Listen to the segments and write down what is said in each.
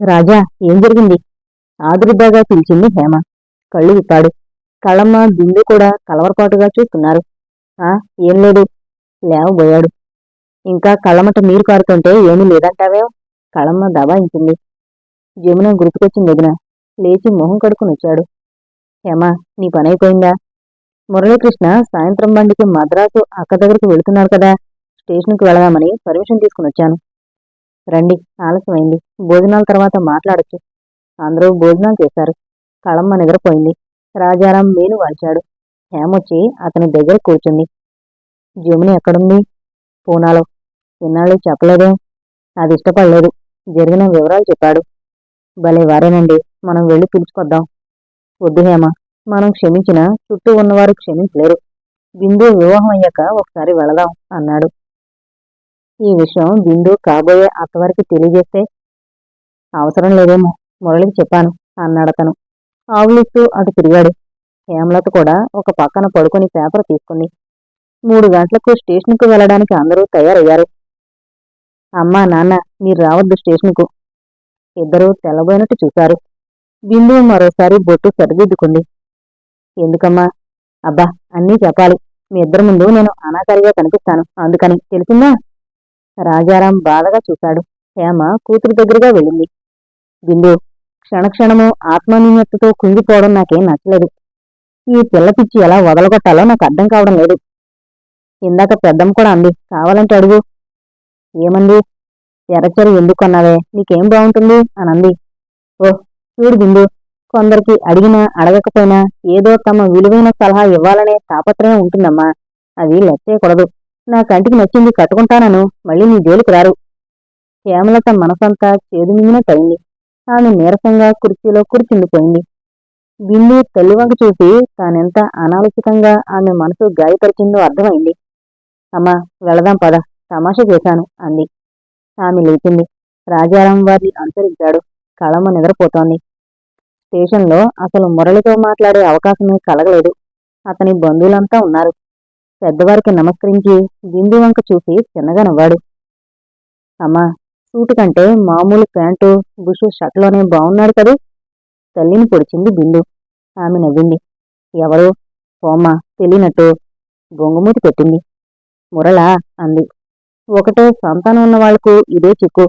రాజా ఏం జరిగింది? ఆదురుద్దాగా పిలిచింది హేమ. కళ్ళు విప్పాడు. కళ్ళమ్మ బిందు కూడా కలవరపాటుగా చూస్తున్నారు. ఆ ఏం లేదు. లేవబోయాడు. ఇంకా కళ్ళమట నీరు కారుతుంటే ఏమీ లేదంటావే? కళమ్మ దబాయించింది జమున గుర్తుకొచ్చింది వదిన. లేచి మొహం కడుక్కుని వచ్చాడు. హేమ నీ పని అయిపోయిందా? మురళీకృష్ణ సాయంత్రం బండికి మద్రాసు అక్క దగ్గరికి వెళుతున్నారు కదా. స్టేషన్కి వెళదామని పర్మిషన్ తీసుకుని వచ్చాను. రండి ఆలస్యమైంది భోజనాల తర్వాత మాట్లాడొచ్చు. అందరూ భోజనాలు చేశారు. కళమ్మ నిద్రపోయింది. రాజారాం మేను వాల్చాడు. హేమొచ్చి అతని దగ్గర కూర్చుంది. జముని ఎక్కడుంది? పూనాలో. ఇన్నాళ్ళు చెప్పలేదే? అది ఇష్టపడలేదు. జరిగిన వివరాలు చెప్పాడు. భలే వారేనండి. మనం వెళ్ళి పిలుచుకొద్దాం. వద్దు హేమ. మనం క్షమించినా చుట్టూ ఉన్నవారు క్షమించలేరు. బిందు వివాహం అయ్యాక ఒకసారి వెళదాం అన్నాడు. ఈ విషయం బిందు కాబోయే అత్తవారికి తెలియజేస్తే అవసరం లేదేమో మురళికి చెప్పాను అన్నాడతను. ఆవులిస్తూ అటు తిరిగాడు. హేమలత కూడా ఒక పక్కన పడుకొని పేపర్ తీసుకుంది. మూడు గంటలకు స్టేషన్కు వెళ్ళడానికి అందరూ తయారయ్యారు. అమ్మా నాన్న మీరు రావద్దు స్టేషన్కు. ఇద్దరూ తెల్లబోయినట్టు చూశారు. బిందు మరోసారి బొట్టు సరిదిద్దుకుంది. ఎందుకమ్మా? అబ్బా అన్నీ చెప్పాలి. మీ ఇద్దరి ముందు నేను అనాకారిగా కనిపిస్తాను. అందుకని తెలిసిందా? రాజారాం బాధగా చూశాడు. హేమ కూతురు దగ్గరగా వెళ్ళింది. బిందు క్షణక్షణము ఆత్మన్యూన్యతతో కుంగిపోవడం నాకేం నచ్చలేదు. ఈ పిల్ల పిచ్చి ఎలా వదలగొట్టాలో నాకు అర్థం కావడం లేదు. ఇందాక పెద్దమ్మ కూడా అంది కావాలంటే అడుగు. ఏమంది? ఎర్రచరి ఎందుకు అన్నావే నీకేం బాగుంటుంది? అని అంది. ఓ చూడు బిందు కొందరికి అడిగినా అడగకపోయినా ఏదో తమ విలువైన సలహా ఇవ్వాలనే తాపత్రయం ఉంటుందమ్మా. అది లెక్కేయకూడదు. నా కంటికి నచ్చింది కట్టుకుంటానను. మళ్ళీ నీ జోలికి రారు. హేమలత మనసంతా చేదుమింగినట్టయింది ఆమె నీరసంగా కుర్చీలో కూర్చుండిపోయింది. బిందు తల్లివంక చూసి తానెంత అనాలోచితంగా ఆమె మనసు గాయపరిచిందో అర్థమైంది. అమ్మా వెళదాం పద. తమాషా చేశాను అంది. ఆమె లేచింది. రాజారాం వారిని అనుసరించాడు. కళమ్మ నిద్రపోతోంది. స్టేషన్లో అసలు మురళితో మాట్లాడే అవకాశమే కలగలేదు. అతని బంధువులంతా ఉన్నారు. పెద్దవారికి నమస్కరించి బిందు వంక చూసి చిన్నగా నవ్వాడు. అమ్మా సూటు కంటే మామూలు ప్యాంటు బుషు షర్ట్లోనే బాగున్నాడు కదూ? తల్లిని పొడిచింది బిందు. ఆమె నవ్వింది. ఎవరు? పోమ్మా తెలియనట్టు బొంగుమూతి పెట్టింది. మురళా అంది. ఒకటే సంతానం ఉన్న వాళ్ళకు ఇదే చిక్కు.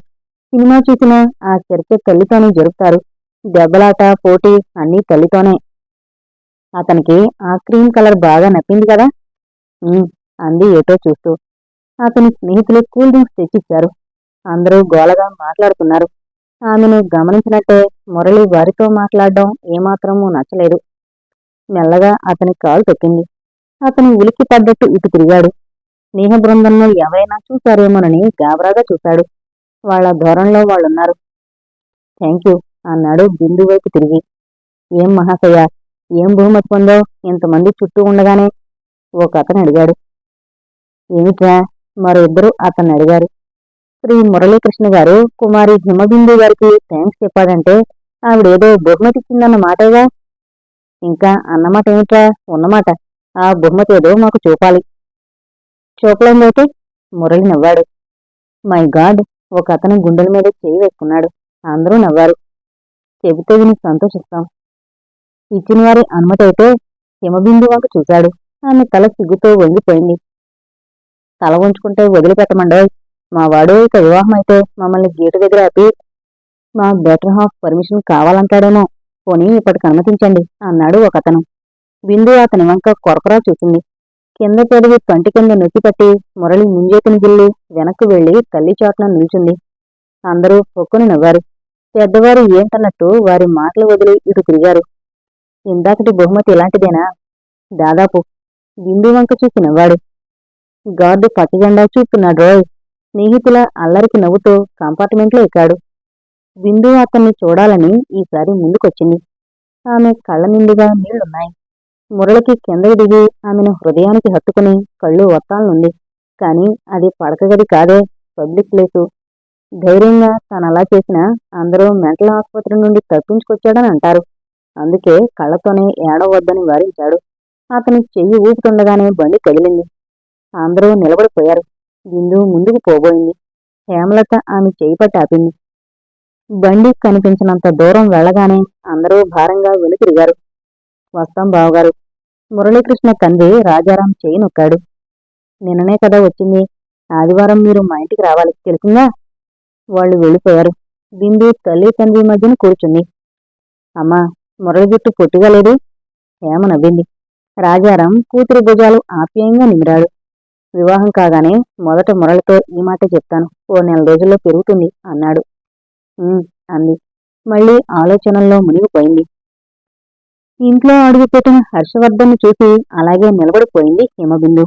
సినిమా చూసినా ఆ చర్చ తల్లితోనే జరుపుతారు. దెబ్బలాట పోటీ అన్నీ తల్లితోనే. అతనికి ఆ క్రీమ్ కలర్ బాగా నప్పింది కదా? అంది ఏటో చూస్తూ. అతని స్నేహితులు కూల్ డ్రింక్స్ తెచ్చిచ్చారు. అందరూ గోలగా మాట్లాడుతున్నారు. ఆమెను గమనించినట్టే మురళి వారితో మాట్లాడడం ఏమాత్రమూ నచ్చలేదు. మెల్లగా అతని కాలు తొక్కింది. అతను ఉలిక్కి పడ్డట్టు ఇటు తిరిగాడు. స్నేహ బృందంలో ఎవరైనా చూశారేమోనని గాబరాగా చూశాడు. వాళ్ళ ధోరణిలో వాళ్ళున్నారు. థ్యాంక్ యూ అన్నాడు బిందు వైపు తిరిగి. ఏం మహాశయ ఏం బహుమతి పొందో ఇంతమంది చుట్టూ ఉండగానే ఒక అతను అడిగాడు. ఏమిట్రా? మరో ఇద్దరు అతన్ని అడిగారు. శ్రీ మురళీకృష్ణ గారు కుమారి హిమబిందు గారికి థ్యాంక్స్ చెప్పాడంటే ఆవిడేదో బహుమతి ఇచ్చిందన్న మాటేగా? ఇంకా అన్నమాట ఏమిట్రా? ఉన్నమాట ఆ బహుమతి ఏదో మాకు చూపాలి. చూపలేందైతే మురళి నవ్వాడు. My god! ఒక అతను గుండెల మీద చేయి వేసుకున్నాడు. అందరూ నవ్వారు. చెబితే విని సంతోషిస్తాం. ఇచ్చిన వారి అనుమతి అయితే హిమబిందు వంక చూశాడు. ఆమె తల సిగ్గుతో వంగిపోయింది. తల ఉంచుకుంటే వదిలిపెట్టమండోయ్. మా వాడు ఇక వివాహం అయితే మమ్మల్ని గేటు దగ్గర ఆపి మా బెటర్ హాఫ్ పర్మిషన్ కావాలంటాడేమో పోనీ ఇప్పటికి అనుమతించండి అన్నాడు ఒకతను. బిందు అతని వంక కొరకరా చూసింది. కింద పెరిగి కంటి కింద నొక్కిపట్టి మురళి ముంజేతిని గిల్లి వెనక్కు వెళ్ళి తల్లి చాటున నిల్చుంది. అందరూ పొక్కుని నవ్వారు. పెద్దవారు ఏంటన్నట్టు వారి మాటలు వదిలి ఇటు తిరిగారు. ఇందాకటి బహుమతి ఇలాంటిదేనా? దాదాపు బిందు వంక చూసి నవ్వాడు గార్డు పచ్చజెండా చూపుతున్నాడు రోయ్. స్నేహితుల అల్లరికి నవ్వుతూ కంపార్ట్మెంట్లో ఎక్కాడు. బిందు అతన్ని చూడాలని ఈసారి ముందుకొచ్చింది. ఆమె కళ్ళ నిండుగా నీళ్ళున్నాయి. మురళికి కిందకి దిగి ఆమెను హృదయానికి హత్తుకుని కళ్ళు వత్తాలనుంది. కానీ అది పడకగది కాదే పబ్లిక్ ప్లేసు. ధైర్యంగా తనలా చేసినా అందరూ మెంటల్ ఆసుపత్రి నుండి తప్పించుకొచ్చాడని అంటారు. అందుకే కళ్ళతోనే ఏడవద్దని వారించాడు. అతని చెయ్యి ఊపుతుండగానే బండి కదిలింది అందరూ నిలబడిపోయారు. బిందు ముందుకు పోబోయింది. హేమలత ఆమె చేయి పట్టి ఆపింది. బండి కనిపించినంత దూరం వెళ్ళగానే అందరూ భారంగా వెనుతిరిగారు. వస్తాం బావగారు. మురళీకృష్ణ తండ్రి రాజారాం చేయి నొక్కాడు. నిన్ననే కదా వచ్చింది. ఆదివారం మీరు మా ఇంటికి రావాలి. తెలిసిందా? వాళ్ళు వెళ్ళిపోయారు. బిందు తల్లి తండ్రి మధ్యన కూర్చుంది. అమ్మా మురళి జుట్టు పొట్టిగా లేదు? హేమ నవ్వింది. రాజారాం కూతురు భుజాలు ఆప్యాయంగా నిమిరాడు. వివాహం కాగానే మొదట మురళితో ఈ మాట చెప్తాను. ఓ నెల రోజుల్లో పెరుగుతుంది అన్నాడు. అంది. మళ్ళీ ఆలోచనల్లో మునిగిపోయింది. ఇంట్లో అడుగుపెట్టిన హర్షవర్ధన్ చూసి అలాగే నిలబడిపోయింది హిమబిందు.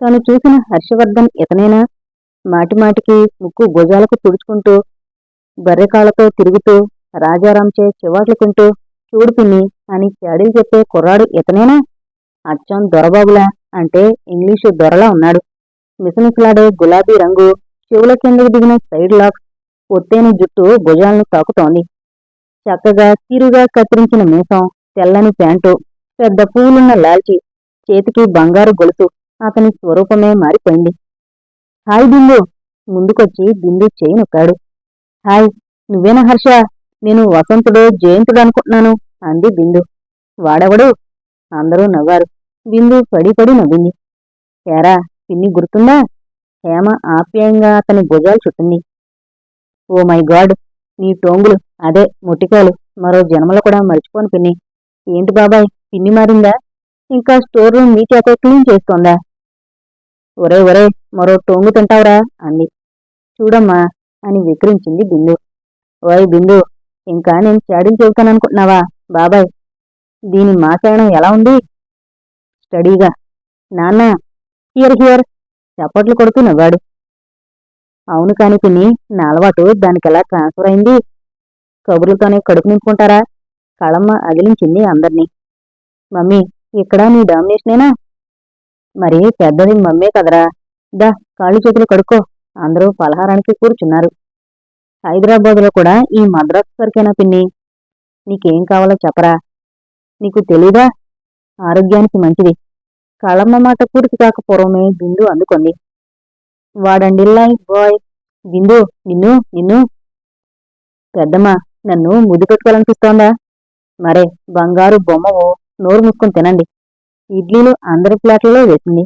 తను చూసిన హర్షవర్ధన్ ఇతనేనా? మాటిమాటికి ముక్కు భుజాలకు తుడుచుకుంటూ బర్రెకాళ్ళతో తిరుగుతూ రాజారాంచే చివాట్లుకుంటూ చూడు పిన్ని అని చాడీలు చెప్పే కుర్రాడు ఇతనేనా? అచ్చం దొరబాబులా అంటే ఇంగ్లీషు దొరలా ఉన్నాడు. మిసమిసలాడే గులాబీ రంగు చెవుల కిందకు దిగిన సైడ్ లాక్స్ ఒత్తేని జుట్టు భుజాలను తాకుతోంది చక్కగా తీరుగా కత్తిరించిన మీసం తెల్లని ప్యాంటు పెద్ద పువ్వులున్న లాల్చి చేతికి బంగారు గొలుసు అతని స్వరూపమే మారిపోయింది. హాయ్ బిందు ముందుకొచ్చి బిందు చేయి నొక్కాడు. హాయ్ నువ్వేనా హర్ష? నేను వసంతుడు జయంతుడు అనుకుంటున్నాను అంది బిందు. వాడెవడు? అందరూ నవ్వారు. బిందు పడి పడి నవ్వింది. ఏరా పిన్ని గుర్తుందా? హేమ ఆప్యాయంగా అతని భుజాలు చుట్టింది. ఓ మై గాడ్ నీ టోంగులు అదే ముట్టికాయలు మరో జన్మలో కూడా మర్చిపోను పిన్ని. ఏంటి బాబాయ్ పిన్ని మారిందా? ఇంకా స్టోర్ రూమ్ నీ చేత క్లీన్ చేస్తోందా? ఒరే ఒరే మరో టోంగు తింటావురా అంది. చూడమ్మా అని విక్రించింది బిందు. ఓయ్ బిందు ఇంకా నేను చాడీలు చెబుతాననుకుంటున్నావా బాబాయ్ దీని మాసాయనం ఎలా ఉంది? స్టడీగా. నాన్న హియర్ హియర్. చప్పట్లు కొడుతూ నవ్వాడు. అవును కాని పిన్ని నా అలవాటు దానికెలా ట్రాన్స్ఫర్ అయింది? కబుర్లతోనే కడుపు నింపుకుంటారా? కళమ్మ అదిలించింది అందర్నీ. మమ్మీ ఇక్కడ నీ డామినేషనేనా? మరి పెద్దది మమ్మే కదరా. దా కాళ్ళు చేతులు కడుక్కో. అందరూ పలహారానికి కూర్చున్నారు. హైదరాబాదులో కూడా ఈ మద్రాసు సరికేనా పిన్ని? నీకేం కావాలో చెప్పరా. నీకు తెలీదా? ఆరోగ్యానికి మంచిది. కళమ్మ మాట పూర్తి కాక పూర్వమే బిందు అందుకుంది. వాడండిల్లాయ్ బాయ్ బిందు నిన్ను నిన్ను. పెద్దమ్మ నన్ను ముద్దు పెట్టుకోవాలనిపిస్తోందా? మరే బంగారు బొమ్మవో నోరు మూసుకొని తినండి. ఇడ్లీలు అందరి ప్లేట్లలో వేసింది.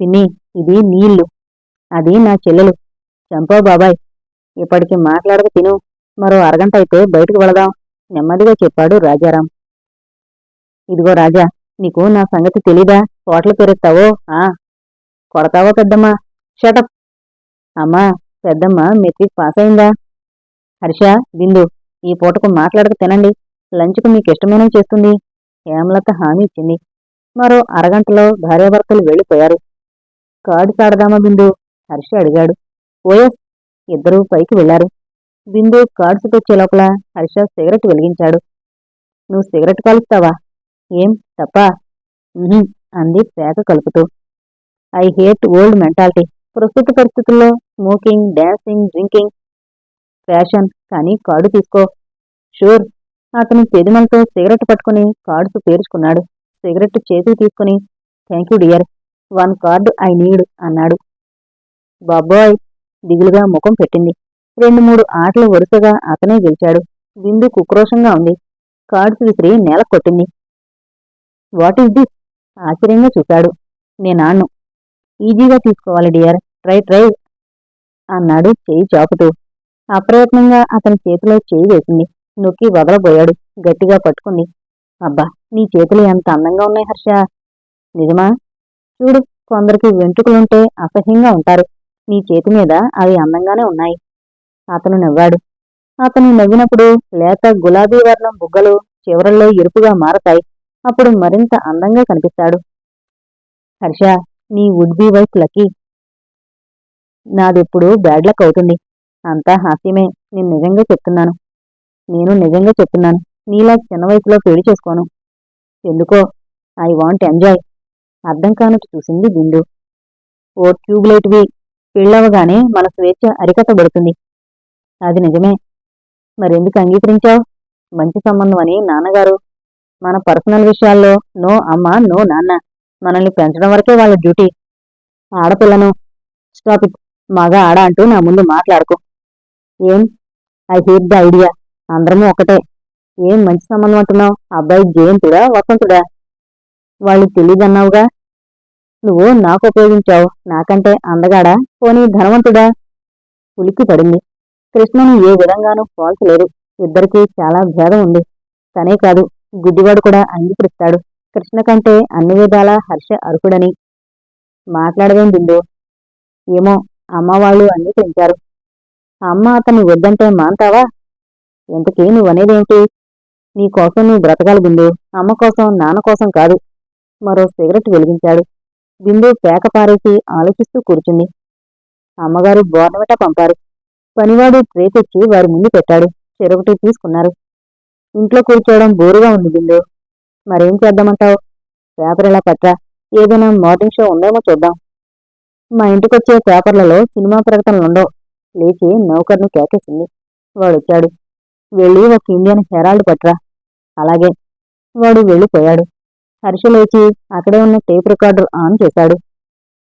పిన్ని ఇది నీళ్ళు అది నా చెల్లెలు. చంపో బాబాయ్. ఇప్పటికి మాట్లాడక తిను. మరో అరగంట అయితే బయటకు వెళదాం. నెమ్మదిగా చెప్పాడు రాజారాం. ఇదిగో రాజా నీకు నా సంగతి తెలీదా? తోటలు పెరుగుతావో? ఆ? కొడతావో పెద్దమ్మా? షటప్ అమ్మా పెద్దమ్మ మెట్రిక్ పాస్ అయిందా? హర్ష బిందు ఈ పూటకు మాట్లాడక తినండి. లంచ్కు మీకు ఇష్టమైనవి చేస్తుంది. హేమలత హామీ ఇచ్చింది. మరో అరగంటలో భార్యాభర్తలు వెళ్ళిపోయారు. కార్డు కాడదామా బిందు? హర్ష అడిగాడు. ఓఎస్ ఇద్దరూ పైకి వెళ్ళారు బిందు కార్డ్స్ తెచ్చే లోపల హర్ష సిగరెట్ వెలిగించాడు. నువ్వు సిగరెట్ కాలుస్తావా? ఏం తప్ప? అంది పేక కలుపుతూ. I hate old mentality. ప్రస్తుత పరిస్థితుల్లో స్మోకింగ్ డాన్సింగ్ డ్రింకింగ్ ఫ్యాషన్ కానీ కార్డు తీసుకో. షూర్. అతను పెదిమలతో సిగరెట్ పట్టుకుని కార్డ్స్ పేర్చుకున్నాడు. సిగరెట్ చేతికి తీసుకుని thank you dear. One card I need అన్నాడు. బాబోయ్ దిగులుగా ముఖం పెట్టింది. రెండు మూడు ఆటలు వరుసగా అతనే గెలిచాడు. విందు కుక్రోషంగా ఉంది. కార్డ్స్ విసిరి నేల కొట్టింది. వాట్ ఈస్ దిస్ ఆశ్చర్యంగా చూశాడు. నేనాన్ను ఈజీగా తీసుకోవాలి డియర్. ట్రై ట్రై అన్నాడు చేయి చాపుతూ. అప్రయత్నంగా అతని చేతిలో చేయి వేసింది. నొక్కి వదలబోయాడు గట్టిగా పట్టుకుంది. అబ్బా నీ చేతులు ఎంత అందంగా ఉన్నాయి హర్ష. నిజమా? చూడు కొందరికి వెంట్రుకలుంటే అసహ్యంగా ఉంటారు. నీ చేతి మీద అవి అందంగానే ఉన్నాయి. అతను నవ్వాడు. అతను నవ్వినప్పుడు లేత గులాబీ వర్ణం బుగ్గలు చివరల్లో ఎరుపుగా మారతాయి. అప్పుడు మరింత అందంగా కనిపిస్తాడు. హర్ష నీ వుడ్ బీ వైఫ్ లక్కీ నాదెప్పుడు బ్యాడ్ లక్ అవుతుంది. అంతా హాస్యమే. నేను నిజంగా చెప్తున్నాను. నేను నిజంగా చెప్తున్నాను. నీలా చిన్న వయసులో పెళ్ళి చేసుకోను. ఎందుకో? ఐ వాంట్ ఎంజాయ్ అర్థం కానట్టు చూసింది బిందు. ఓ ట్యూబ్లైట్వి పెళ్ళవగానే మన స్వేచ్ఛ అరికట్టబడుతుంది. అది నిజమే. మరెందుకు అంగీకరించావు? మంచి సంబంధం అని నాన్నగారు మన పర్సనల్ విషయాల్లో నో అమ్మ నో నాన్న మనల్ని పెంచడం వరకే వాళ్ళ డ్యూటీ. ఆడపిల్లను స్టాప్ ఇట్ మగ ఆడ అంటూ నా ముందు మాట్లాడుకో. ఏం? I hate the idea. అందరము ఒకటే. ఏం మంచి సంబంధం అంటున్నావు? అబ్బాయి జయంతుడా వసంతుడా? వాళ్ళు తెలియదన్నావుగా నువ్వు నాకు ఉపయోగించావు. నాకంటే అందగాడా? పోనీ ధనవంతుడా? ఉలిక్కి పడింది. కృష్ణను ఏ విధంగానూ పోల్చలేదు. ఇద్దరికీ చాలా భేదం ఉంది. తనే కాదు. గుడ్డివాడు కూడా అంగీకరిస్తాడు. కృష్ణ కంటే అన్ని విధాల హర్ష అర్హుడని మాట్లాడదేం బిందు? ఏమో అమ్మ వాళ్ళు అంగీకరించారు. అమ్మ అతన్ని వద్దంటే మాంతావా? ఇంతకీ నువ్వనేదేంటి? నీ కోసం నువ్వు బ్రతకాలి బిందు. అమ్మ కోసం నాన్న కోసం కాదు. మరో సిగరెట్ వెలిగించాడు. బిందు పేక పారేసి ఆలోచిస్తూ కూర్చుంది. అమ్మగారు బోర్నవిట పంపారు. పనివాడు ట్రే తెచ్చి వారి ముందు పెట్టాడు. చెరొకటి తీసుకున్నారు. ఇంట్లో కూర్చోవడం బోరుగా ఉంది బిందు. మరేం చేద్దామంటావు? పేపర్ ఎలా పట్రా ఏదైనా మార్నింగ్ షో ఉందేమో చూద్దాం. మా ఇంటికొచ్చే పేపర్లలో సినిమా ప్రకటనలు ఉండవు. లేచి నౌకర్ను కేకేసింది. వాడు వచ్చాడు వెళ్ళి ఒక ఇండియన్ హెరాల్డ్ పట్రా అలాగే. వాడు వెళ్ళిపోయాడు. హర్ష లేచి అక్కడే ఉన్న టేప్ రికార్డర్ ఆన్ చేశాడు.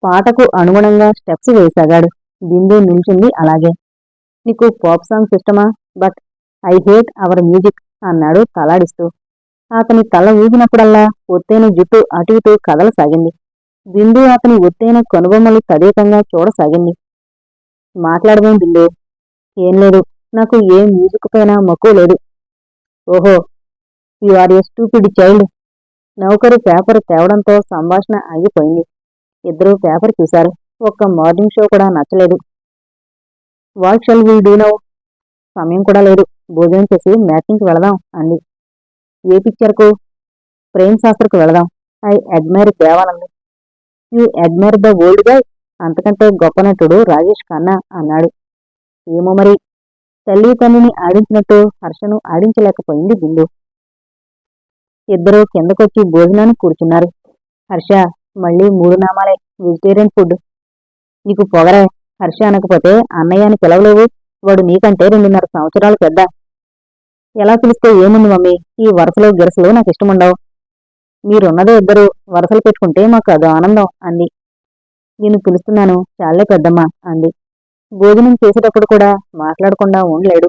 పాటకు అనుగుణంగా స్టెప్స్ వేసాగాడు బిందు నిల్చుంది అలాగే. నీకు పాప్ సాంగ్స్ ఇష్టమా but I hate our music. అన్నాడు తలాడిస్తూ. అతని తల ఊగినప్పుడల్లా ఒత్తైన జుట్టు అటు ఇటు కదలసాగింది. బిందు అతని ఒత్తైన కనుబొమ్మలు తదేకంగా చూడసాగింది. మాట్లాడమేం బిందు ఏం లేదు. నాకు ఏ మ్యూజిక్ పైన మక్కువ లేదు. ఓహో you are a stupid child. నౌకరు పేపర్ తేవడంతో సంభాషణ ఆగిపోయింది. ఇద్దరూ పేపర్ చూశారు. ఒక్క మార్నింగ్ షో కూడా నచ్చలేదు. What shall we do now? సమయం కూడా లేదు. భోజనం చేసి మ్యాచింగ్కి వెళదాం అంది. ఏ పిక్చర్కు ప్రేమ్ శాస్త్రకు వెళదాం. I admire Devanand. You admire the old guy? అంతకంటే గొప్ప నటుడు రాజేష్ ఖన్నా అన్నాడు. ఏమో మరి. తల్లి తండ్రిని ఆడించినట్టు హర్షను ఆడించలేకపోయింది బిందు. ఇద్దరూ కిందకొచ్చి భోజనానికి కూర్చున్నారు. హర్ష మళ్ళీ మూడు నామాలే. Vegetarian food. నీకు పొగరే. హర్ష అనకపోతే అన్నయ్య అని పిలవలేవు. వాడు నీకంటే రెండున్నర సంవత్సరాలు పెద్ద. ఎలా పిలిస్తే ఏముంది మమ్మీ? ఈ వరుసలో గిరసలు నాకు ఇష్టముండవు. మీరున్నదే ఇద్దరు వరసలు పెట్టుకుంటే మాకు అదో ఆనందం అంది. నేను పిలుస్తున్నాను చాలే పెద్దమ్మ అంది. భోజనం చేసేటప్పుడు కూడా మాట్లాడకుండా ఉండలేడు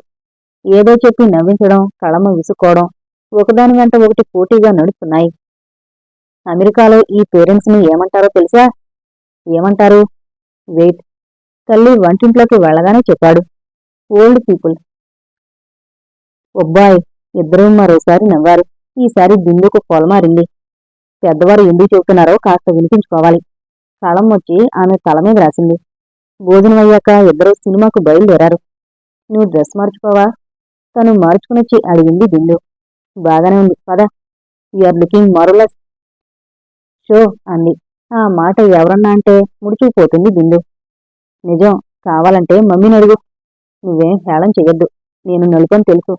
ఏదో చెప్పి నవ్వించడం కళమ విసుక్కోవడం ఒకదాని వెంట ఒకటి పోటీగా నడుస్తున్నాయి. అమెరికాలో ఈ పేరెంట్స్ని ఏమంటారో తెలుసా? ఏమంటారు? వెయిట్. తల్లి వంటింట్లోకి వెళ్ళగానే చెప్పాడు. Old people. ఒబ్బాయ్ ఇద్దరూ మరోసారి నవ్వారు. ఈసారి బిందుకు పొలమారింది పెద్దవారు ఎందుకు చెబుతున్నారో కాస్త వినిపించుకోవాలి. కళం వచ్చి ఆమె తల మీద రాసింది. భోజనం అయ్యాక ఇద్దరూ సినిమాకు బయలుదేరారు. నువ్వు డ్రెస్ మార్చుకోవా? తను మార్చుకునొచ్చి అడిగింది బిందు బాగానే ఉంది. పద. యూఆర్ లుకింగ్ మరోలెస్ షో అంది. ఆ మాట ఎవరన్నా అంటే ముడిచిపోతుంది బిందు నిజం కావాలంటే మమ్మీని అడుగు. నువ్వేం హేళం చెయ్యొద్దు. నేను నలుపని తెలుసు.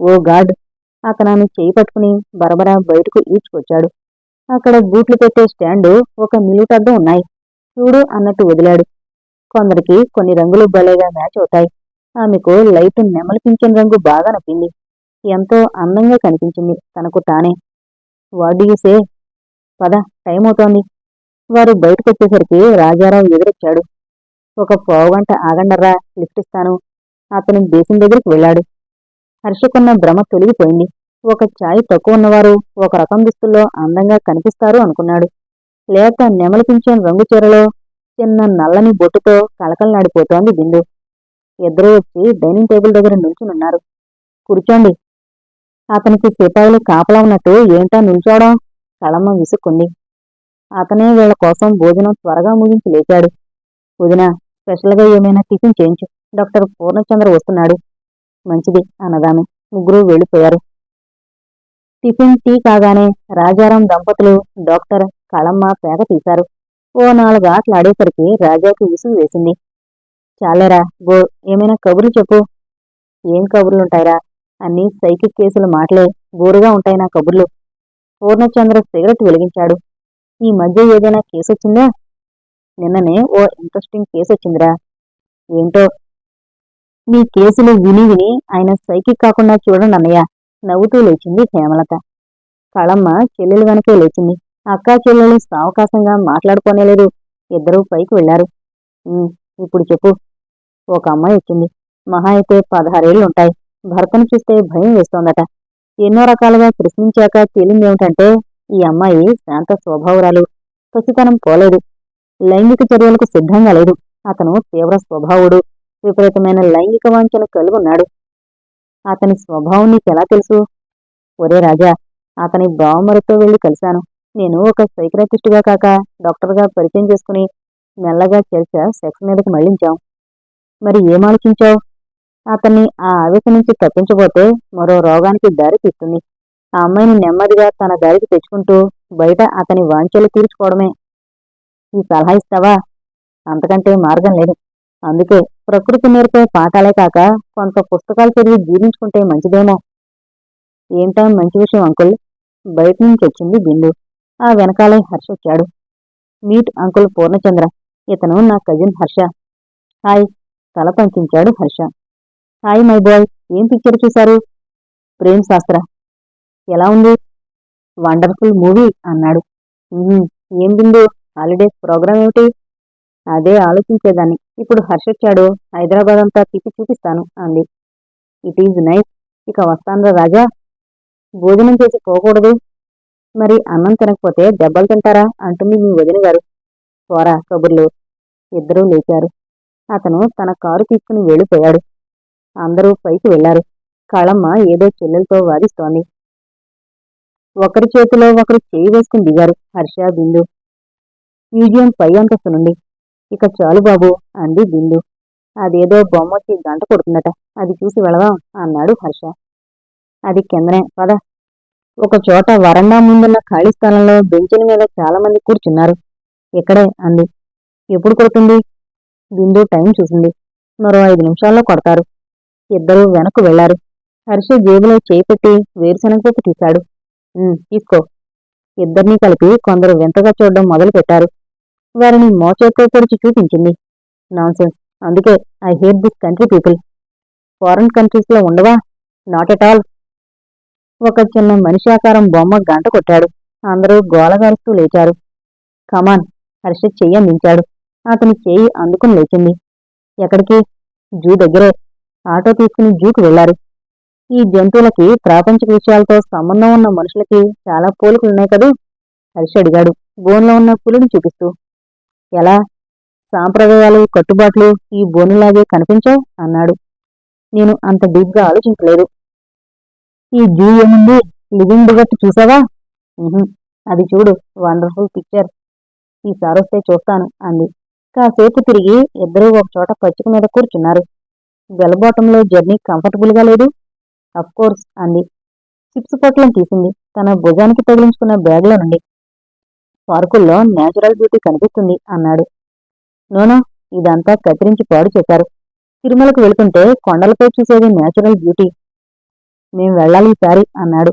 Oh god! అతను ఆమె చేయి పట్టుకుని బరబరా బయటకు ఈడ్చుకొచ్చాడు. అక్కడ బూట్లు పెట్టే స్టాండు ఒక నిలుటద్దం ఉన్నాయి. చూడు అన్నట్టు వదిలాడు. కొందరికి కొన్ని రంగులు భలేగా మ్యాచ్ అవుతాయి. ఆమెకు లైట్ నెమలిపించిన రంగు బాగా నప్పింది. ఎంతో అందంగా కనిపించింది తనకు తానే. వాడియూసే పద టైం అవుతోంది. వారు బయటకొచ్చేసరికి రాజారావు ఎదురొచ్చాడు. ఒక పావుగంట ఆగండర్రా లిఫ్ట్ ఇస్తాను. అతను బేసిన్ దగ్గరికి వెళ్ళాడు. హర్షకున్న భ్రమ తొలగిపోయింది. ఒక ఛాయ్ తక్కువ ఉన్నవారు ఒక రకం దుస్తుల్లో అందంగా కనిపిస్తారు అనుకున్నాడు. లేత నెమలిపించిన రంగు చీరలో చిన్న నల్లని బొట్టుతో కలకలనాడిపోతోంది బిందు. ఇద్దరూ వచ్చి డైనింగ్ టేబుల్ దగ్గర నిల్చునున్నారు కూర్చోండి. అతనికి సిపాయిలు కాపలా ఉన్నట్టు ఏంటా నిల్చోవడం కళమ్మ విసుక్కుంది. అతనే వీళ్ళ కోసం భోజనం త్వరగా ముగించి లేచాడు. వదిన స్పెషల్గా ఏమైనా టిఫిన్ చేయించు. డాక్టర్ పూర్ణచంద్ర వస్తున్నాడు. మంచిది అన్నదామె. ముగ్గురు వెళ్ళిపోయారు. టిఫిన్ టీ కాగానే రాజారాం దంపతులు డాక్టర్ కళమ్మ పేక తీశారు. ఓ నాలుగు ఆటలు ఆడేసరికి రాజాకి విసుగు వేసింది. చాలేరా గో ఏమైనా కబుర్లు చెప్పు. ఏం కబుర్లుంటాయిరా? అన్నీ సైకిక్ కేసుల మాటలే. బోరుగా ఉంటాయి నా కబుర్లు. పూర్ణచంద్ర సిగరెట్ వెలిగించాడు. ఈ మధ్య ఏదైనా కేసు వచ్చిందా నిన్ననే ఓ ఇంట్రెస్టింగ్ కేసు వచ్చిందిరా ఏంటో? మీ కేసులు విని విని ఆయన సైకిక్ కాకుండా చూడండి అన్నయ్య. నవ్వుతూ లేచింది హేమలత. కళమ్మ చెల్లెలు వెనకే లేచింది. అక్కా చెల్లెలు సావకాశంగా మాట్లాడుకోనేలేదు ఇద్దరూ పైకి వెళ్ళారు ఇప్పుడు చెప్పు. ఒక అమ్మాయి వచ్చింది. మహా అయితే పదహారేళ్ళుంటాయి భర్తను చూస్తే భయం వేస్తోందట. ఎన్నో రకాలుగా ప్రశ్నించాక తేలిందేమిటంటే ఈ అమ్మాయి శాంత స్వభావురాలు. పసితనం పోలేదు. లైంగిక చర్యలకు సిద్ధంగా లేదు. అతను తీవ్ర స్వభావుడు. విపరీతమైన లైంగిక వాంఛను కలుగున్నాడు. అతని స్వభావం నీకెలా తెలుసు? ఒరే రాజా అతని బావమరితో వెళ్ళి కలిశాను. నేను ఒక సైకరాటిస్టుగా కాక డాక్టర్గా పరిచయం చేసుకుని మెల్లగా చర్చ సెక్స్ మీదకి మళ్ళించాం. మరి ఏం ఆలోచించావు? అతన్ని ఆ ఆవేశం నుంచి తప్పించబోతే మరో రోగానికి దారి తీస్తుంది. ఆ అమ్మాయిని నెమ్మదిగా తన దారికి తెచ్చుకుంటూ బయట అతని వాంఛలు తీర్చుకోవడమే. ఈ సలహా ఇస్తావా? అంతకంటే మార్గం లేదు. అందుకే ప్రకృతి నేర్పే పాఠాలే కాక కొంత పుస్తకాలు చదివి జీర్ణించుకుంటే మంచిదేమో. ఏంటా మంచి విషయం అంకుల్? బయట నుంచి వచ్చింది బిందు. ఆ వెనకాలే హర్ష వచ్చాడు. Meet uncle Purnachandra. ఇతను నా కజిన్ హర్ష. హాయ్. తల పంకించాడు హర్ష. హాయ్ మై బాయ్ ఏం పిక్చర్ చూశారు? ప్రేమ్ శాస్త్ర. ఎలా ఉంది? వండర్ఫుల్ మూవీ అన్నాడు. ఏం బిందు? హాలిడేస్ ప్రోగ్రామ్ ఏమిటి? అదే ఆలోచించేదాన్ని. ఇప్పుడు హర్ష వచ్చాడు. హైదరాబాద్ అంతా తిప్పి చూపిస్తాను అంది. It is nice. ఇక వస్తానురా రాజా. భోజనం చేసి పోకూడదు. మరి అన్నం తినకపోతే దెబ్బలు తింటారా? అంటుంది మీ వదిన గారు. పోరా కబుర్లు ఇద్దరూ లేచారు. అతను తన కారు తీసుకుని వెళ్ళిపోయాడు. అందరూ పైకి వెళ్ళారు కళమ్మ ఏదో చెల్లెలతో వాదిస్తోంది. ఒకరి చేతిలో ఒకరు చేయి వేసుకుని దిగారు. హర్ష బిందు. మ్యూజియం పై అంతస్తు నుండి ఇక చాలు బాబు అంది బిందు. అదేదో వచ్చి గంట కొడుతుందట. అది చూసి వెళదాం అన్నాడు హర్ష. అది కిందనే పద. ఒక చోట వరండా ముందున్న ఖాళీ స్థలంలో బెంచుల మీద చాలా మంది కూర్చున్నారు. ఇక్కడే అంది. ఎప్పుడు కొడుతుంది? బిందు టైం చూసింది. మరో ఐదు నిమిషాల్లో కొడతారు. ఇద్దరూ వెనక్కు వెళ్ళారు. హర్ష జేబులో చేయి పెట్టి వేరుశనగపప్పు తీశాడు. తీసుకో. ఇద్దరినీ కలిపి కొందరు వింతగా చూడడం మొదలు పెట్టారు వారిని మోచేత్తో పొడిచి చూపించింది. నాన్సెన్స్ అందుకే I hate this country people foreign కంట్రీస్లో ఉండవా? నాట్ ఎట్ ఆల్ ఒక చిన్న మనిషి ఆకారం బొమ్మ గంట కొట్టాడు. అందరూ గోలగారుస్తూ లేచారు. కమాన్ హర్ష చెయ్యి అందించాడు. అతని చేయి అందుకుని లేచింది. ఎక్కడికి? జూ దగ్గరే. ఆటో తీసుకుని జూకు వెళ్ళారు ఈ జంతువులకి ప్రాపంచిక విషయాలతో సంబంధం ఉన్న మనుషులకి చాలా పోలికలున్నాయి కదూ? హర్ష అడిగాడు. బోన్లో ఉన్న పులిని చూపిస్తూ. ఎలా? సాంప్రదాయాలు కట్టుబాట్లు ఈ బోనులాగే కనిపించావు? అన్నాడు. నేను అంత డీప్గా ఆలోచించలేదు. ఈ జూ ఏముంది? లివింగ్ డిగట్ చూసావా? అది చూడు వండర్ఫుల్ పిక్చర్. ఈసారి వస్తే చూస్తాను అంది. కాసేపు తిరిగి ఇద్దరూ ఒక చోట పచ్చిక మీద కూర్చున్నారు. బెల్బాటంలో జర్నీ కంఫర్టబుల్గా లేదు? అఫ్ కోర్స్ అంది. చిప్స్ పొట్లం తీసింది. తన భుజానికి తగిలించుకున్న బ్యాగ్లో నుండి. పార్కుల్లో నేచురల్ బ్యూటీ కనిపిస్తుంది అన్నాడు. నోనో ఇదంతా కత్తిరించి పాడు చేశారు. తిరుమలకు వెళ్తుంటే కొండలపై చూసేది నేచురల్ బ్యూటీ. మేం వెళ్ళాలి ఈసారి అన్నాడు.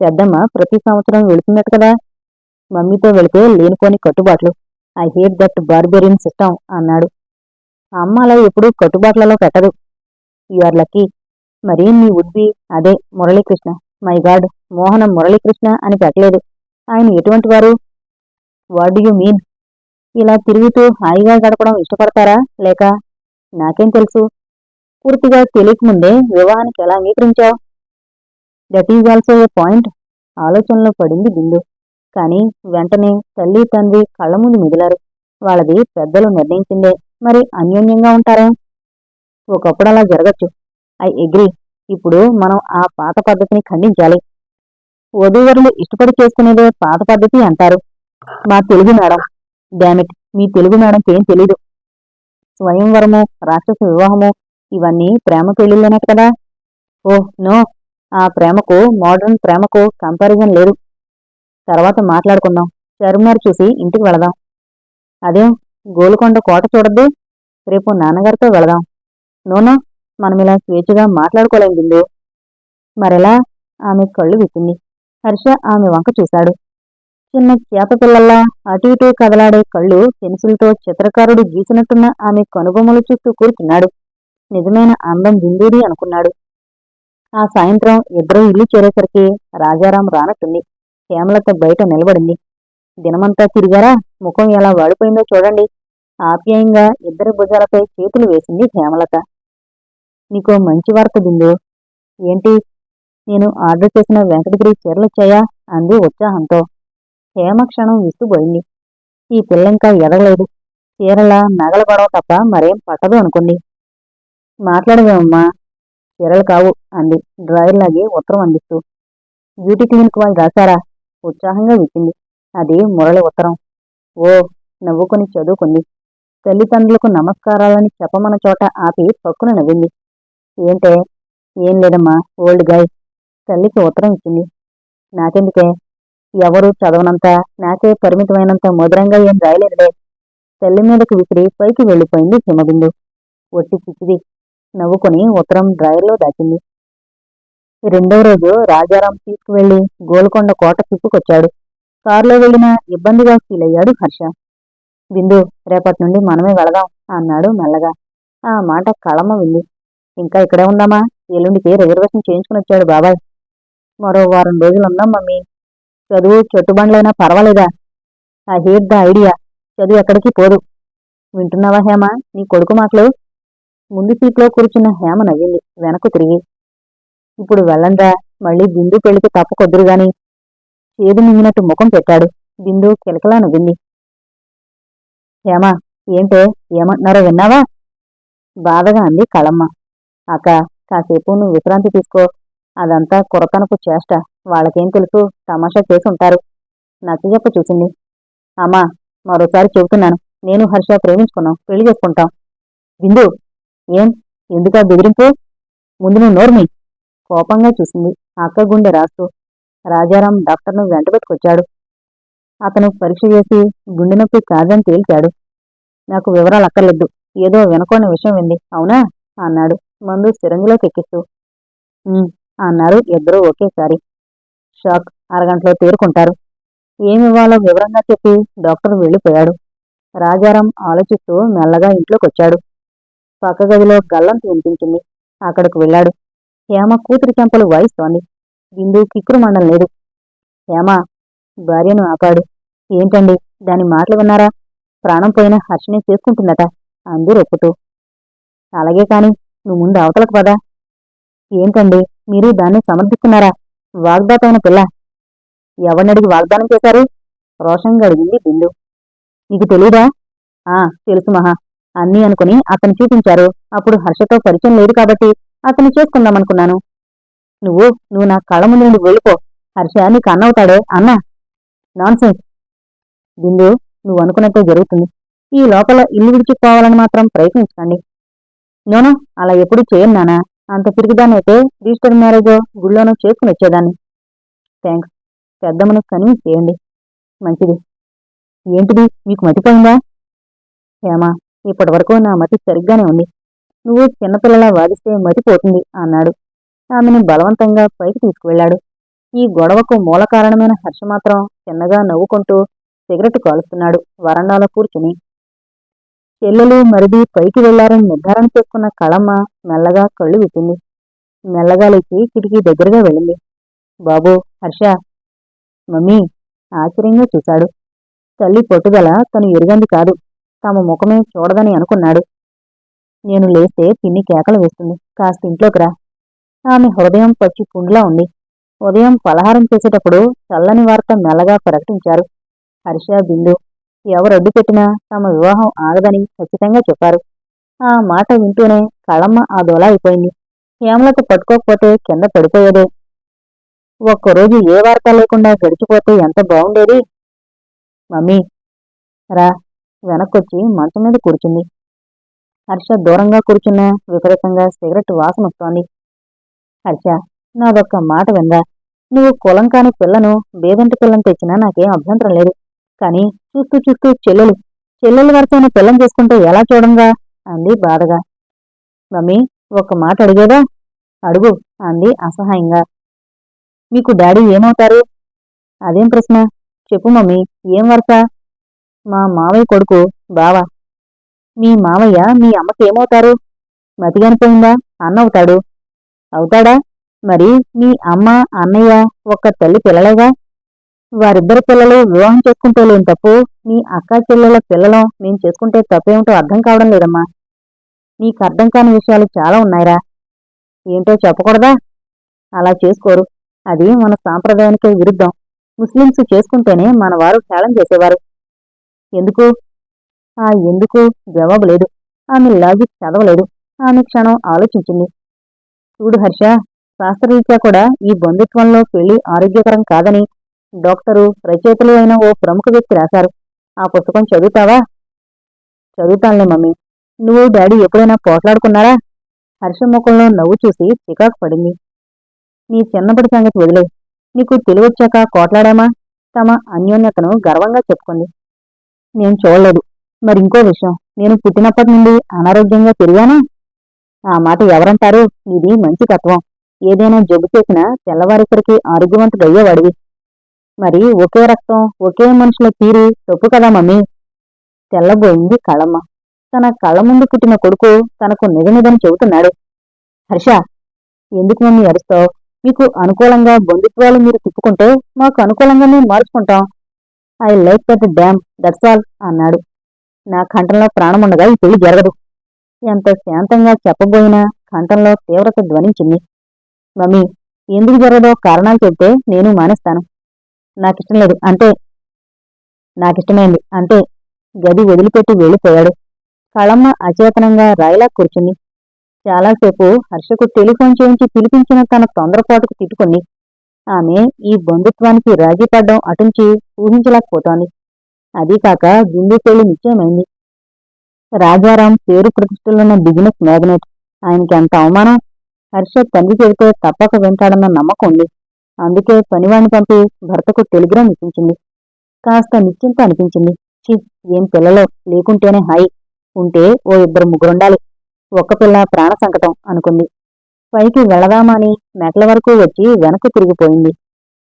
పెద్దమ్మ ప్రతి సంవత్సరం వెళుతున్నట్టు కదా. మమ్మీతో వెళితే లేనిపోని కట్టుబాట్లు. I hate that barbarian system అన్నాడు. అమ్మ అలా ఎప్పుడూ కట్టుబాట్లలో పెట్టదు. You are lucky. మరి నీ ఉద్బి అదే మురళీకృష్ణ. మై గాడ్ మోహనం మురళీకృష్ణ అని పెట్టలేదు. ఆయన ఎటువంటి వారు? వాట్ డు యు మీన్ ఇలా తిరుగుతూ హాయిగా గడపడం ఇష్టపడతారా? లేక నాకేం తెలుసు? పూర్తిగా తెలియకముందే వివాహానికి ఎలా అంగీకరించావు? That is also a point ఆలోచనలో పడింది బిందు. కానీ వెంటనే తల్లి తండ్రి కళ్ళ ముందు మిగిలారు. వాళ్ళది పెద్దలు నిర్ణయించిందే. మరి అన్యోన్యంగా ఉంటారా? ఒకప్పుడు అలా జరగచ్చు. ఐ అగ్రి ఇప్పుడు మనం ఆ పాత పద్ధతిని ఖండించాలి. వధూవరులు ఇష్టపడి చేసుకునేదే పాత పద్ధతి అంటారు. మా తెలుగు మేడం. డామిట్ మీ తెలుగు మేడంకి ఏం తెలీదు. స్వయంవరము రాక్షస వివాహము ఇవన్నీ ప్రేమ పెళ్ళిళ్ళనట్టు కదా. Oh no. ఆ ప్రేమకు మోడర్న్ ప్రేమకు కంపారిజన్ లేదు. తర్వాత మాట్లాడుకుందాం. చార్మినార్ చూసి ఇంటికి వెళదాం. అదేం గోలుకొండ కోట చూడద్దు. రేపు నాన్నగారితో వెళదాం. నోనో మనం ఇలా స్వేచ్ఛగా మాట్లాడుకోలేం బిందు. మరెలా? ఆమె కళ్ళు విప్పింది. హర్ష ఆమె వంక చూశాడు. చిన్న చేప పిల్లల్లా అటు ఇటు కదలాడే కళ్ళు పెన్సిల్తో చిత్రకారుడు గీసినట్టున్న ఆమె కనుబొమ్మల చుట్టూ కూర్చున్నాడు. నిజమైన అందం బిందూరి అనుకున్నాడు. ఆ సాయంత్రం ఇద్దరూ ఇల్లు చేరేసరికి రాజారాం రానట్టుంది. హేమలత బయట నిలబడింది. దినమంతా తిరిగారా? ముఖం ఎలా వాడిపోయిందో చూడండి. ఆప్యాయంగా ఇద్దరి భుజాలపై చేతులు వేసింది హేమలత. నీకో మంచి వార్త బిందు. ఏంటి? నేను ఆర్డర్ చేసిన వెంకటగిరి చీరలొచ్చాయా అంది ఉత్సాహంతో. క్షేమక్షణం క్షణం విస్తుపోయింది ఈ పిల్లంకా ఎదగలేదు. చీరల నగల గొడవ తప్ప మరేం పట్టదు అనుకుంది. మాట్లాడవేమమ్మా చీరలు కావు అంది. డ్రైవర్ లాగి ఉత్తరం అందిస్తూ. బ్యూటీ క్లినిక్ వాళ్ళు రాశారా? ఉత్సాహంగా విచ్చింది అది మురళి ఉత్తరం. ఓ నవ్వుకొని చదువుకుంది. తల్లిదండ్రులకు నమస్కారాలని చెప్పమన్న చోట ఆపి పక్కున నవ్వింది. ఏంటే? ఏం లేదమ్మా ఓల్డ్ గాయ్. తల్లికి ఉత్తరం ఇచ్చింది. నాకెందుకే? ఎవరు చదవనంత నాకే పరిమితమైనంత మధురంగా ఏం రాయలేదులే. తల్లి మీదకు విసిరి పైకి వెళ్ళిపోయింది హిమబిందు. ఒట్టి చిచ్చిది నవ్వుకొని ఉత్తరం డ్రాయర్లో దాచింది. రెండో రోజు రాజారాం తీసుకువెళ్ళి గోల్కొండ కోట తిప్పుకొచ్చాడు కారులో వెళ్ళిన ఇబ్బందిగా ఫీల్ అయ్యాడు హర్ష. బిందు రేపటి నుండి మనమే వెళదాం అన్నాడు మెల్లగా. ఆ మాట కళమ్మ వింది. ఇంకా ఇక్కడే ఉందామా? ఎల్లుండికి రిజర్వేషన్ చేయించుకుని వచ్చాడు బాబాయ్. మరో వారం రోజులు ఉన్నాం మమ్మీ. చదువు చెట్టుబండ్లైనా పర్వాలేదా? I hate the idea. చదువు ఎక్కడికి పోదు. వింటున్నావా హేమ? నీ కొడుకు మాటలు? ముందు సీట్లో కూర్చున్న హేమ నవ్వింది. వెనక్కు తిరిగి. ఇప్పుడు వెళ్ళండ్రా. మళ్ళీ బిందు పెళ్ళికి తప్పకొద్దురు గాని. చేదు మింగినట్టు ముఖం పెట్టాడు. బిందు కిలకలా నవ్వింది. హేమ ఏంటే? ఏమంటున్నారో విన్నావా? బాధగా అంది కళమ్మ. అక్క కాసేపు నువ్వు విశ్రాంతి తీసుకో. అదంతా కురతనపు చేష్ట. వాళ్ళకేం తెలుసు? తమాషా చేసి ఉంటారు. నచ్చజెప్ప చూసింది. అమ్మా మరోసారి చెబుతున్నాను. నేను హర్ష ప్రేమించుకున్నాం. పెళ్ళి చేసుకుంటాం. బిందు ఏం? ఎందుకా బెదిరింపు? ముందు నువ్వు నోర్మి. కోపంగా చూసింది. అక్క గుండె రాస్తూ. రాజారాం డాక్టర్ను వెంటబెట్టుకొచ్చాడు అతను పరీక్ష చేసి గుండె నొప్పి కాదని తేల్చాడు. నాకు వివరాలు అక్కర్లేదు. ఏదో వినకోని విషయం వింది. అవునా? అన్నాడు. మందు సిరంజిలోకి ఎక్కిస్తూ. అన్నారు ఇద్దరూ ఒకేసారి. షాక్ అరగంటలో తేరుకుంటారు. ఏమివ్వాలో వివరంగా చెప్పి డాక్టర్ వెళ్ళిపోయాడు. రాజారాం ఆలోచిస్తూ మెల్లగా ఇంట్లోకొచ్చాడు. పక్క గదిలో గల్లంతు వినిపించింది. అక్కడికి వెళ్ళాడు. హేమ కూతురి చెంపలు వాయిస్తోంది. బిందు కిక్కురు మండం లేదు. హేమ భార్యను ఆపాడు. ఏంటండి? దాని మాటలు విన్నారా? ప్రాణం పోయిన హర్షనే చేసుకుంటుందట అంది రొప్పుతూ అలాగే కాని నువ్వు ముందు అవతలకు పదా. ఏంటండి? మీరు దాన్ని సమర్థిస్తున్నారా? వాగ్దాతమైన పిల్ల. ఎవరినడిగి వాగ్దానం చేశారు? రోషంగా అడిగింది బిందు. నీకు తెలీదా? ఆ తెలుసు మహా. అన్నీ అనుకుని అతను చూపించారు. అప్పుడు హర్షతో పరిచయం లేదు కాబట్టి అతను చేసుకుందామనుకున్నాను. నువ్వు నువ్వు నా కళ్ళ ముందు నుండి వెళ్ళిపో. హర్ష నీకు అన్నవుతాడే అన్నా? నాన్సెన్స్. బిందు నువ్వు అనుకున్నట్టే జరుగుతుంది. ఈ లోపల ఇల్లు విడిచిపోవాలని మాత్రం ప్రయత్నించకండి. నోను అలా ఎప్పుడు చేయను నానా అంత పిరిగిదానైతే రిజిస్టర్ మ్యారేజో గుళ్ళోనూ చేసుకుని వచ్చేదాన్ని. థ్యాంక్స్ పెద్దమ్మను కన్విన్స్ చేయండి. మంచిది. ఏంటిది? మీకు మతిపోయిందా? హేమా ఇప్పటి వరకు నా మతి సరిగ్గానే ఉంది. నువ్వు చిన్నపిల్లలా వాదిస్తే మతిపోతుంది అన్నాడు. ఆమెను బలవంతంగా పైకి తీసుకువెళ్ళాడు. ఈ గొడవకు మూల కారణమైన హర్ష మాత్రం చిన్నగా నవ్వుకుంటూ సిగరెట్ కాలుస్తున్నాడు. వరండాలో కూర్చుని చెల్లెలు మరిది పైకి వెళ్ళారని నిర్ధారణ చేసుకున్న కళమ్మ మెల్లగా కళ్ళు విప్పింది. మెల్లగా లేచి కిటికీ దగ్గరగా వెళ్ళింది. బాబు హర్ష మమ్మీ ఆశ్చర్యంగా చూశాడు. తల్లి పట్టుదల తను ఎరుగంది కాదు. తమ ముఖమే చూడదని అనుకున్నాడు. నేను లేస్తే పిన్ని కేకలు వేస్తుంది. కాస్త ఇంట్లోకి రా. ఆమె హృదయం పచ్చి పుండ్లా ఉంది. ఉదయం పలహారం చేసేటప్పుడు చల్లని వార్త మెల్లగా ప్రకటించారు. హర్ష బిందు ఎవరు అడ్డు పెట్టినా తమ వివాహం ఆగదని ఖచ్చితంగా చెప్పారు. ఆ మాట వింటూనే కళమ్మ ఆ దొల అయిపోయింది. హేమలకు పట్టుకోకపోతే కింద పడిపోయేదే. ఒక్కరోజు ఏ వార్త లేకుండా గడిచిపోతే ఎంత బాగుండేది? మమ్మీ రా వెనక్కొచ్చి మంచం మీద కూర్చుంది. హర్ష దూరంగా కూర్చున్న విపరీతంగా సిగరెట్ వాసన వస్తోంది. హర్ష నాదొక్క మాట విందా నువ్వు కులం కాని పిల్లను బేదంటి పిల్లని తెచ్చినా నాకేం అభ్యంతరం లేదు. కానీ చూస్తూ చూస్తూ చెల్లెలు చెల్లెలు వరసైన పిల్లం చేసుకుంటే ఎలా చూడంగా? అంది బాధగా. మమ్మీ ఒక మాట అడిగేదా? అడుగు అంది అసహాయంగా. మీకు డాడీ ఏమవుతారు? అదేం ప్రశ్న? చెప్పు మమ్మీ ఏం వరస మా మావయ్య కొడుకు బావా. మీ మావయ్య మీ అమ్మకి ఏమవుతారు? మతిగనిపోయిందా? అన్న అవుతాడు. అవుతాడా? మరి మీ అమ్మ అన్నయ్య ఒక్క తల్లి పిల్లలేగా? వారిద్దరి పిల్లలు వివాహం చేసుకుంటే లేని తప్పు? మీ అక్క చెల్లెల పిల్లలు మేము చేసుకుంటే తప్పేమిటో అర్థం కావడం లేదమ్మా. నీకు అర్థం కాని విషయాలు చాలా ఉన్నాయిరా. ఏంటో చెప్పకూడదా? అలా చేసుకోరు. అది మన సాంప్రదాయానికే విరుద్ధం. ముస్లింస్ చేసుకుంటేనే మన వారు హేళన చేసేవారు. ఎందుకు? ఆ ఎందుకు? జవాబు లేదు. ఆమె లాజిక్ చదవలేదు. ఆమె క్షణం ఆలోచించింది. చూడు హర్ష శాస్త్రరీత్యా కూడా ఈ బంధుత్వంలో పెళ్ళి ఆరోగ్యకరం కాదని డాక్టరు రచయితలు అయిన ఓ ప్రముఖ వ్యక్తి రాశారు. ఆ పుస్తకం చదువుతావా? చదువుతానులే మమ్మీ. నువ్వు డాడీ ఎప్పుడైనా పోట్లాడుకున్నారా? హర్షముఖంలో నవ్వు చూసి చికాకు పడింది. నీ చిన్నప్పటి సంగతి వదిలే. నీకు తెలివచ్చాక కోట్లాడామా? తమ అన్యోన్యతను గర్వంగా చెప్పుకుంది. నేను చూడలేదు. మరి ఇంకో విషయం. నేను పుట్టినప్పటి నుండి అనారోగ్యంగా పెరిగానా? ఆ మాట ఎవరంటారు? ఇది మంచి తత్వం. ఏదైనా జబ్బు చేసినా తెల్లవారిక్కడికి ఆరోగ్యవంతుడయ్యేవాడివి. మరి ఒకే రక్తం ఒకే మనుషుల తీరు తప్పు కదా మమ్మీ? తెల్లబోయింది కళమ్మ. తన కళ్ళ ముందు పుట్టిన కొడుకు తనకు నిజనిదని చెబుతున్నాడు. హర్ష ఎందుకు మమ్మీ అరుస్తావు? మీకు అనుకూలంగా బంధుత్వాలు మీరు తిప్పుకుంటే మాకు అనుకూలంగానే మార్చుకుంటాం. I like that damn that's all అన్నాడు. నా కంఠంలో ప్రాణముండగా ఈ పెళ్ళి జరగదు. ఎంత శాంతంగా చెప్పబోయినా కంఠంలో తీవ్రత ధ్వనించింది. మమ్మీ ఎందుకు జరగదో కారణాలు చెబితే నేను మానేస్తాను. నాకిష్టం లేదు. అంటే నాకిష్టమైంది. అంతే గది వదిలిపెట్టి వెళ్ళిపోయాడు. కళమ్మ అచేతనంగా రాయిలా కూర్చుంది. చాలాసేపు హర్షకు టెలిఫోన్ చేయించి పిలిపించిన తన తొందరపాటుకు తిట్టుకుంది. ఆమె ఈ బంధుత్వానికి రాజీ పడ్డం అటుంచి ఊహించలేకపోతోంది. అదీకాక బిందు పెళ్ళి నిశ్చయమైంది. రాజారాం పేరు ప్రతిష్టలున్న బిజినెస్ మ్యాగ్నెట్. ఆయనకి ఎంత అవమానం? హర్ష తండ్రి చెబితే తప్పక వింటాడన్న నమ్మకం ఉంది. అందుకే పనివాణ్ణి పంపి భర్తకు టెలిగ్రామ్ ఇప్పించింది. కాస్త నిశ్చింత అనిపించింది. చి ఏం పిల్లలో లేకుంటేనే హాయి. ఉంటే ఓ ఇద్దరు ముగ్గురుండాలి. ఒక్క పిల్ల ప్రాణ సంకటం అనుకుంది. పైకి వెళదామని మెట్ల వరకు వచ్చి వెనక్కు తిరిగిపోయింది.